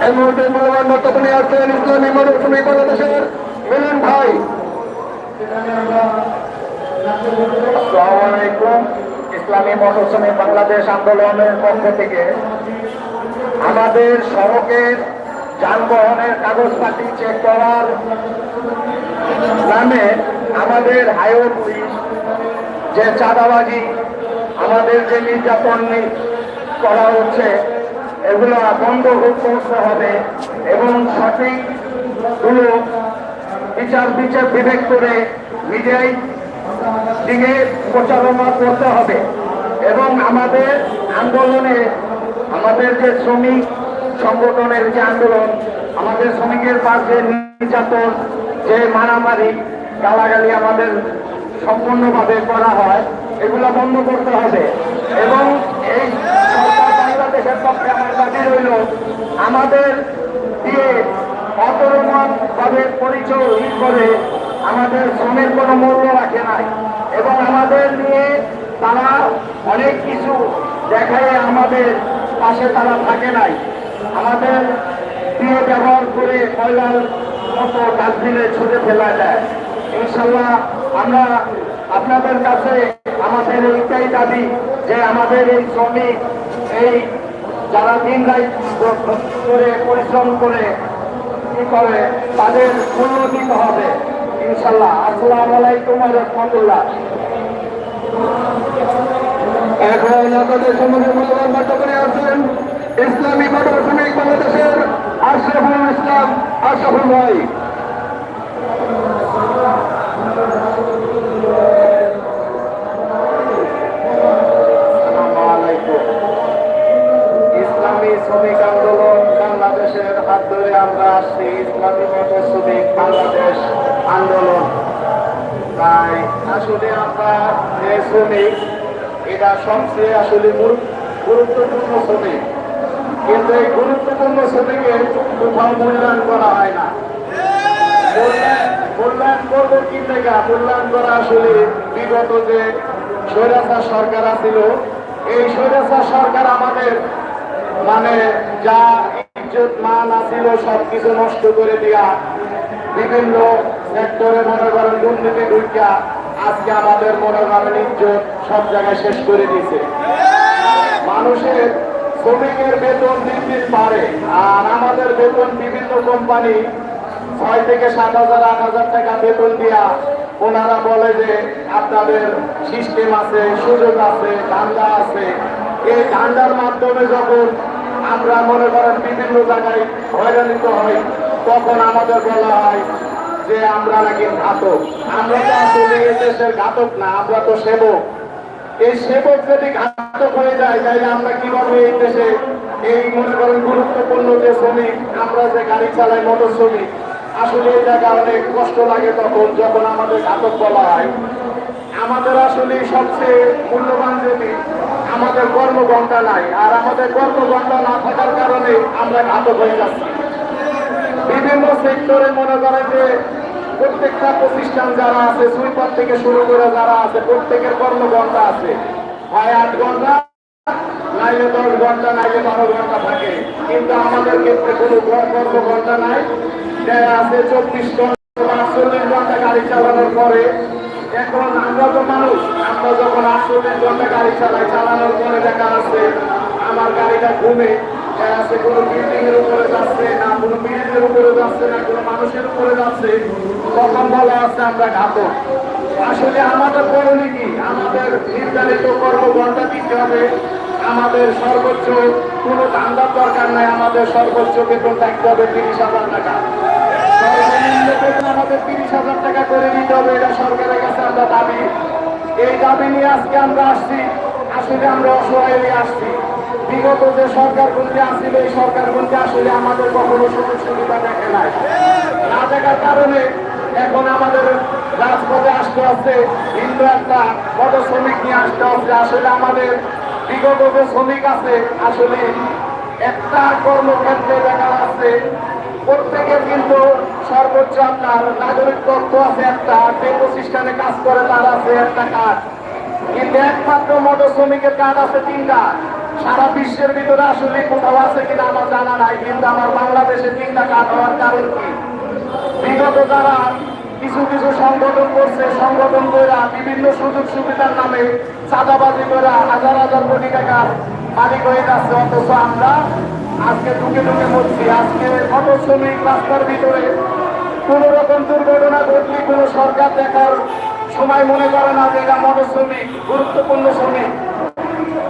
এই মুহূর্তে ইসলামী মরুভূমি বাংলাদেশের বাংলাদেশ আন্দোলনের পক্ষ থেকে আমাদের সড়কের যানবাহনের কাগজপাতি চেক করার নামে আমাদের হাইওয়ে পুলিশ, যে চাঁদাবাজি, আমাদের যে নির্যাতন করা হচ্ছে, এগুলো বন্ধ করতে হবে এবং সঠিকগুলো বিচার বিচার বিবেক করে মিডিয়ায় দিকে প্রচারণা করতে হবে এবং আমাদের আন্দোলনে আমাদের যে শ্রমিক সংগঠনের যে আন্দোলন, আমাদের শ্রমিকের পাশে নির্যাতন, যে মারামারি, গালাগালি আমাদের সম্পূর্ণভাবে করা হয়, এগুলো বন্ধ করতে হবে। এবং এই সরকার বাংলাদেশের পক্ষে আমার দাবি রইল, আমাদের দিয়ে অপরমান ভাবে পরিচয় করে আমাদের শ্রমের কোনো মূল্য রাখে নাই। এবং আমাদের নিয়ে তারা অনেক কিছু দেখায় আমাদের পাশে তারা থাকে নাই। আমাদের দিয়ে ব্যবহার করে কয়লার মতো ডাস্টবিনে ছুটে ফেলা যায়। ইনশাল্লাহ আমরা আপনাদের কাছে আমাদের এইটাই দাবি যে আমাদের এই শ্রমিক এই যারা দিন রাত করে পরিশ্রম করে কি করে, তাদের মূল্য হবে। ইনশাল্লাহ আসসালামু আলাইকুম রাহমাতুল্লাহ। এখন আপনাদের সম্মুখে মূল্যবান বক্তব্য নিয়ে আসছেন ইসলামী মোটর শ্রমিক বাংলাদেশের আশরাফুল ইসলাম আলাইকুম। ইসলামী শ্রমিক আন্দোলন বাংলাদেশের হাত ধরে আমরা আসছি ইসলামী শ্রমিক বাংলাদেশ আন্দোলন। তাই আসলে আমরা যে শ্রমিক, এটা সবচেয়ে আসলে গুরুত্বপূর্ণ শ্রমিক। কিন্তু এই গুরুত্বপূর্ণ শ্রমিকের কোথাও মূল্যায়ন করা হয় না। মূল্যায়ন- করব কি থেকে? মূল্যায়ন করা আসলে বিগত যে স্বৈরাচার সরকার আছিল, এই স্বৈরাচার সরকার আমাদের মানে যা ইজ্জত, মান আছিল, সবকিছু নষ্ট করে দিয়া বিভিন্ন সেক্টরে মনে করেন দুর্নীতি ঢুকিয়া আজকে আমাদের মনে করেন ইজ্জত সব জায়গায় শেষ করে দিয়েছে। মানুষের শ্রমিকের বেতন দিন দিন বাড়ে আর আমাদের বেতন বিভিন্ন কোম্পানি ছয় থেকে সাত হাজার, আট হাজার টাকা বেতন দিয়া ওনারা বলে যে আপনাদের সিস্টেম আছে, সুযোগ আছে, ধান্দা আছে। এই ধান্দার মাধ্যমে যখন আমরা মনে করেন বিভিন্ন জায়গায় হয়রানিত হই, তখন আমাদের বলা হয় যে আমরা নাকি ঘাতক। আমরা তো আসলে দেশের ঘাতক না, আমরা তো সেবক। এই সেবক যদি ঘাতক হয়ে যায় তাহলে আমরা কীভাবে এই দেশে এই মনে করেন গুরুত্বপূর্ণ যে শ্রমিক, আমরা যে গাড়ি চালাই, মোটর শ্রমিক, আসলে এই জায়গা অনেক কষ্ট লাগে তখন যখন আমাদের ঘাতক বলা হয়। আমাদের আসলে সবচেয়ে মূল্যবান যদি আমাদের কর্মঘণ্টা নাই, আর আমাদের কর্মঘণ্টা না থাকার কারণে আমরা ঘাতক হয়ে যাচ্ছি। বিভিন্ন সেক্টরে মনে করেন যে প্রত্যেকটা প্রতিষ্ঠান যারা আছে সুইপার থেকে শুরু করে যারা আছে, প্রত্যেকের কর্মঘণ্টা আছে। হয় আট ঘণ্টা দশ ঘণ্টা বারো ঘণ্টা থাকে। কিন্তু আমাদের ক্ষেত্রে কোনো নাই। আছে, চব্বিশ ঘণ্টা ঘণ্টা গাড়ি চালানোর পরে, এখন মানুষ, আমরা যখন গাড়ি চালাই, চালানোর পরে যাচ্ছে, আমার গাড়িটা ঘুমে কোনো উপরে যাচ্ছে না, কোনো উপরে যাচ্ছে না, কোনো মানুষের উপরে যাচ্ছে, তখন বলা আছে আমরা ঘাতক। আসলে আমাদের করণীয় কি আমাদের নির্ধারিত কর্মঘণ্টা দিতে হবে। আমাদের সর্বোচ্চ কোনো ধান্দার দরকার নাই, আমাদের সর্বোচ্চ বেতন থাকতে হবে তিরিশ হাজার টাকা। আমাদের তিরিশ হাজার টাকা করে নিতে হবে, এটা সরকারের কাছে আমরা দাবি। এই দাবি নিয়ে আজকে আমরা আসছি, আসলে আমরা অসহায় নিয়ে আসছি। বিগত যে সরকার গুনতে আসছিল এই সরকার গুনতে আসলে আমাদের কখনো সুযোগ সুবিধা দেখে নাই। না দেখার কারণে এখন আমাদের রাজপথে আসতে হচ্ছে হিন্দু একটা বড় শ্রমিক নিয়ে আসতে হচ্ছে আসলে আমাদের বিগত যে শ্রমিক আছে, আসলে একটা কর্মক্ষেত্রে দেখা যাচ্ছে প্রত্যেকের কিন্তু সর্বোচ্চ আপনার নাগরিক তথ্য আছে একটা টেম্পো সিস্টেমে কাজ করে তার আছে একটা কার্ড কিন্তু একমাত্র মোটর শ্রমিকের কার্ড আছে তিনটা। সারা বিশ্বের ভিতরে আসলে কোথাও আছে কিনা আমার জানা নাই, কিন্তু আমার বাংলাদেশে তিনটা কাজ হওয়ার কারণ কি? বিগত যারা কিছু কিছু সংগঠন করছে, সংগঠন করে বিভিন্ন সুযোগ সুবিধার নামে চাঁদাবাজি করে হাজার হাজার কোটি টাকার মালিক হয়ে যাচ্ছে, অথচ আমরা আজকে ঢুকে ঢুকে মরছি। আজকে অটো শ্রমিক রাস্তার ভিতরে কোন রকম দুর্ঘটনা ঘটলে কোনো সরকার দেখার সময় মনে করে না যে এটা মোটর শ্রমিক গুরুত্বপূর্ণ শ্রমিক।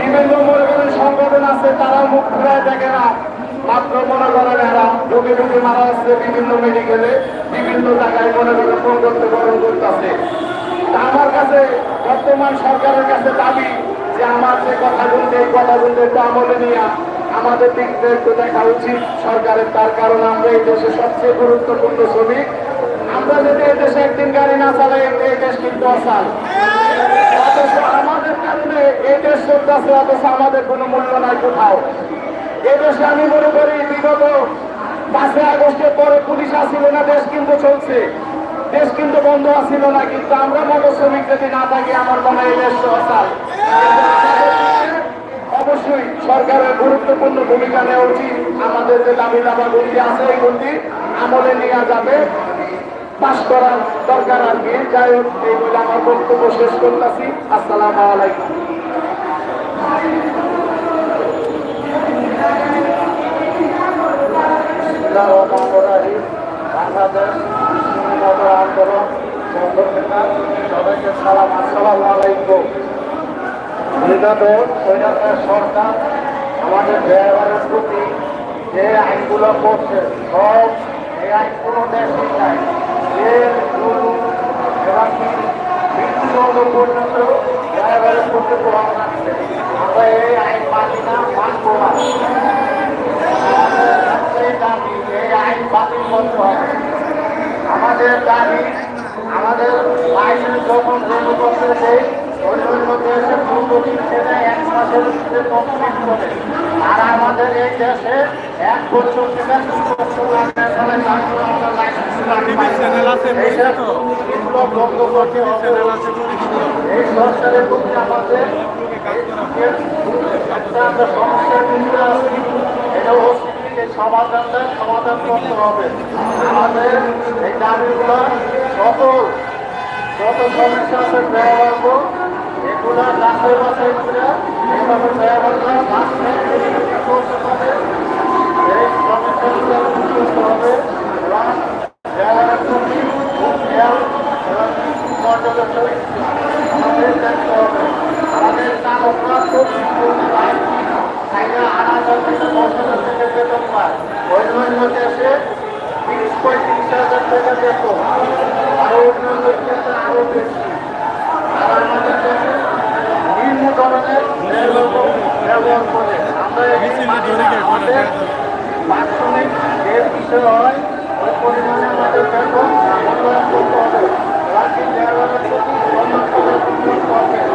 বিভিন্ন মনে করেন সংগঠন আছে তারা মুখ ঘুরায় দেখে না। মাত্র মনে করেন এরা ঢুকে ঢুকে মারা যাচ্ছে বিভিন্ন মেডিকেলে বিভিন্ন জায়গায় মনে করেন গরম করতেছে। আমার কাছে, বর্তমান সরকারের কাছে দাবি যে আমার যে কথা শুনতে এই কথা শুনতে একটু আমলে নিয়ে আমাদের দিক একটু দেখা উচিত সরকারের। তার কারণ আমরা এই দেশে সবচেয়ে গুরুত্বপূর্ণ শ্রমিক। আমরা যদি এই দেশে একদিন গাড়ি না চালাই, এই দেশ কিন্তু অসাল আমাদের কারণে এই দেশ চলতেছে অথচ আমাদের কোনো মূল্য নাই কোথাও। এই দেশে আমি মনে করি, বিগত পাঁচই আগস্টের পরে পুলিশ আসছিল না, দেশ কিন্তু চলছে। দেশ কিন্তু বন্ধ আসছিল না, কিন্তু আমরা মোটর শ্রমিক যদি না থাকি, আমার মনে হয় দেশ অসাল অবশ্যই সরকারের গুরুত্বপূর্ণ ভূমিকা নেওয়া উচিত। আমাদের যে দাবি দাবা গন্ডি আছে, এই গন্ডি আমলে নেওয়া যাবে। পাশ করার দরকার আর কি যাই হোক এই বলে আমার বক্তব্য শেষ করতেছি। আসসালামু আলাইকুম। বাংলাদেশ আন্দোলন সবাইকে সালাম আসসালামু আলাইকুম। সরকার আমাদের ড্রাইভারের প্রতি যে আইনগুলো করছে সব এই আইন কোনো দেশই নাই যে এমনকি মৃত্যুদণ্ড পর্যন্ত আমরা এই আইন মানি না মানব না দাবি এই আইন বাতিল করতে হবে আমাদের দাবি, আমাদের লাইসেন্স যখন রেনু করতে দেয় অন্য অন্য দেশে পূর্ব সেটা এক মাসের কমপ্লিট করে আর আমাদের এই দেশে এক বছর থেকে দুই বছর এই সরকারের প্রতি আমাদের একটা সমস্যার ভিতরে আছি এটা সমাধানটা সমাধান করতে হবে আমাদের এই দাবিগুলো সকল যত সমস্যা আছে ব্যবহার আরও অন্য আরও বেশি ধরনের ব্যবহার করে আমরা আমাদের বাৎসরিক যে বিষয় হয় ওই পরিমাণে আমাদের বেতন মূল্যায়ন করতে হবে রাজ্যের ড্রাইভারের প্রতি সম্মান করতে হবে